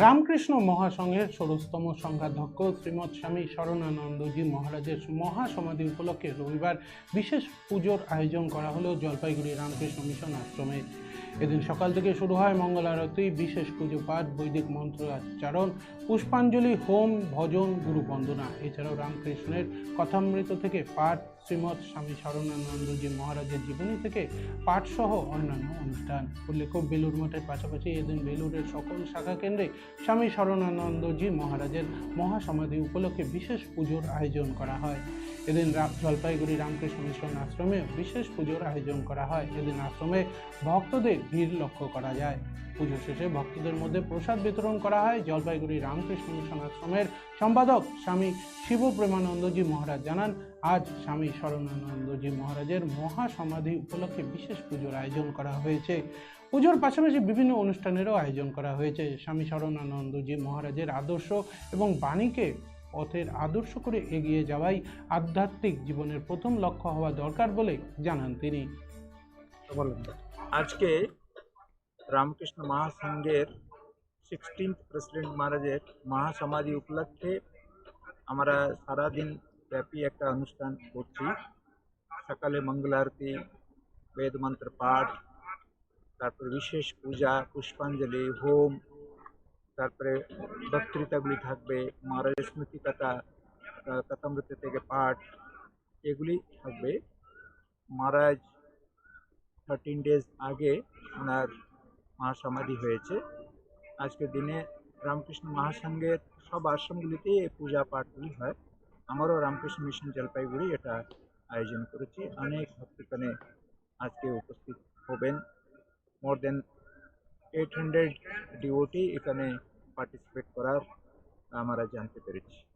রামকৃষ্ণ মহাসংঘের ষোড়শতম সংঘাধ্যক্ষ শ্রীমৎ স্বামী শরণানন্দজি মহারাজের মহাসমাধি উপলক্ষে রবিবার বিশেষ পুজোর আয়োজন করা হলো জলপাইগুড়ি রামকৃষ্ণ মিশন আশ্রমে। এদিন সকাল থেকে শুরু হয় মঙ্গল আরতি, বিশেষ পুজো পাঠ, বৈদিক মন্ত্রোচ্চারণ, পুষ্পাঞ্জলি, হোম, ভজন, গুরু বন্দনা। এছাড়াও রামকৃষ্ণের কথামৃত থেকে পাঠ শ্রীমৎ স্বামী শরণানন্দজি মহারাজের জীবনী থেকে পাঠসহ অন্যান্য অনুষ্ঠান। উল্লেখ্য বেলুর মঠের পাশাপাশি এদিন বেলুরের সকল শাখা কেন্দ্রে স্বামী শরণানন্দজি মহারাজের মহাসমাধি উপলক্ষে বিশেষ পুজোর আয়োজন করা হয়। এদিন জলপাইগুড়ি রামকৃষ্ণ মিশন আশ্রমে বিশেষ পুজোর আয়োজন করা হয়। এদিন আশ্রমে ভক্তদের ভিড় লক্ষ্য করা যায়। পুজো শেষে ভক্তদের মধ্যে প্রসাদ বিতরণ করা হয়। জলপাইগুড়ি রামকৃষ্ণ মিশন আশ্রমের সম্পাদক স্বামী শিব প্রেমানন্দজি মহারাজ জানান, আজ স্বামী শরণানন্দজি মহারাজের মহাসমাধি উপলক্ষে বিশেষ পুজোর আয়োজন করা হয়েছে। পুজোর পাশাপাশি বিভিন্ন অনুষ্ঠানেরও আয়োজন করা হয়েছে। স্বামী শরণানন্দজি মহারাজের আদর্শ এবং বাণীকে পথের আদর্শ করে এগিয়ে যাওয়াই আধ্যাত্মিক জীবনের প্রথম লক্ষ্য হওয়া দরকার বলে জানান তিনি। আজকে রামকৃষ্ণ মহাসংঘের সিক্সটিন্থ প্রেসিডেন্ট মহারাজের মহাসমাধি উপলক্ষে আমরা সারাদিন ব্যাপী একটা অনুষ্ঠান করছি সকালে মঙ্গল আরতি বেদ পাঠ তারপরে বিশেষ পূজা পুষ্পাঞ্জলি হোম তারপরে বক্তৃতাগুলি থাকবে মহারাজের স্মৃতি কথা কথামৃত থেকে পাঠ এগুলি থাকবে মহারাজ থার্টিন ডেজ আগে ওনার মহাসমাধি হয়েছে আজকের দিনে রামকৃষ্ণ মহাসংঘের সব আশ্রমগুলিতেই এই পূজা পাঠগুলি হয়। আমারও রামকৃষ্ণ মিশন জলপাইগুড়ি এটা আয়োজন করেছি। অনেক ভক্ত এখানে আজকে উপস্থিত হবেন। More than eight hundred DOT এখানে পার্টিসিপেট করার আমরা জানতে পেরেছি।